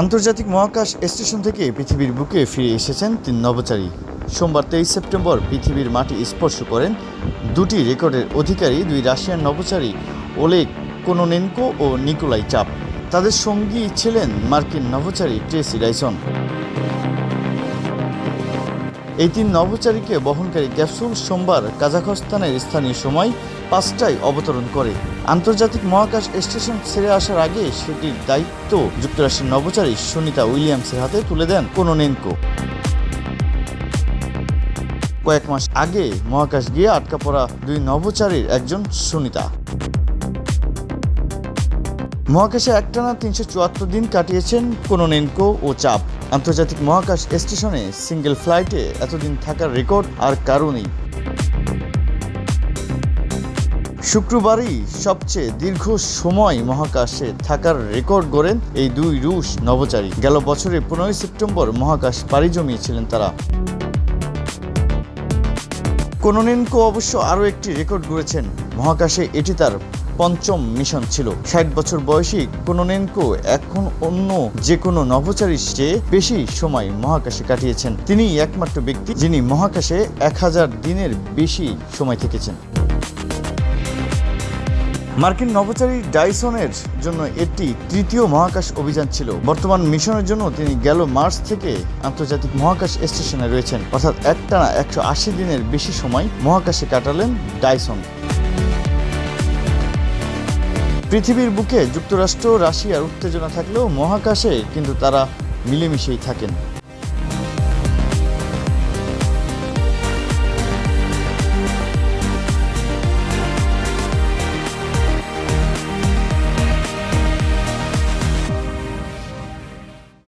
আন্তর্জাতিক মহাকাশ স্টেশন থেকে পৃথিবীর বুকে ফিরে এসেছেন তিন নভোচারী। সোমবার তেইশ সেপ্টেম্বর পৃথিবীর মাটি স্পর্শ করেন দুটি রেকর্ডের অধিকারী, দুই রাশিয়ান নভোচারী ওলেক কোনোনেনকো ও নিকোলাই চাপ। তাদের সঙ্গী ছিলেন মার্কিন নভোচারী ট্রেসি রাইসন। এই তিন নভোচারীকে বহনকারী ক্যাপসুল সোমবার কাজাখস্তানের স্থানীয় সময় পাঁচটায় অবতরণ করে। আন্তর্জাতিক মহাকাশ স্টেশন ছেড়ে আসার আগে সেটির দায়িত্ব যুক্তরাষ্ট্রের নভোচারী সুনিতা উইলিয়ামসের হাতে তুলে দেন কোনোনেনকো। কয়েক মাস আগে মহাকাশ গিয়ে আটকা পড়া দুই নভোচারীর একজন সুনিতা। মহাকাশে একটানা তিনশো চুয়াত্তর দিন কাটিয়েছেন কোনোনেনকো ও চাপ। আন্তর্জাতিক মহাকাশ স্টেশনে সিঙ্গেল ফ্লাইটে এতদিন থাকার রেকর্ড আর কারও নেই। শুক্রবারই সবচেয়ে দীর্ঘ সময় মহাকাশে থাকার রেকর্ড গড়েন এই দুই রুশ নভোচারী। গেল বছরে পনেরোই সেপ্টেম্বর মহাকাশ পাড়ি জমিয়েছিলেন তারা। কোনোনেনকো অবশ্য আরও একটি রেকর্ড গড়েছেন। মহাকাশে এটি তার পঞ্চম মিশন ছিল। ষাট বছর বয়সী কোনোনেনকো এখন অন্য যে কোনো নভোচারীর চেয়ে বেশি সময় মহাকাশে কাটিয়েছেন। তিনি একমাত্র ব্যক্তি যিনি মহাকাশে এক হাজার দিনের বেশি সময় থেকেছেন। মার্কিন নভোচারী ডাইসনের জন্য এটি তৃতীয় মহাকাশ অভিযান ছিল। বর্তমান মিশনের জন্য তিনি গেল মার্চ থেকে আন্তর্জাতিক মহাকাশ স্টেশনে রয়েছেন। অর্থাৎ একটানা একশো আশি দিনের বেশি সময় মহাকাশে কাটালেন ডাইসন। পৃথিবীর বুকে যুক্তরাষ্ট্র রাশিয়ার উত্তেজনা থাকলেও মহাকাশে কিন্তু তারা মিলেমিশেই থাকেন।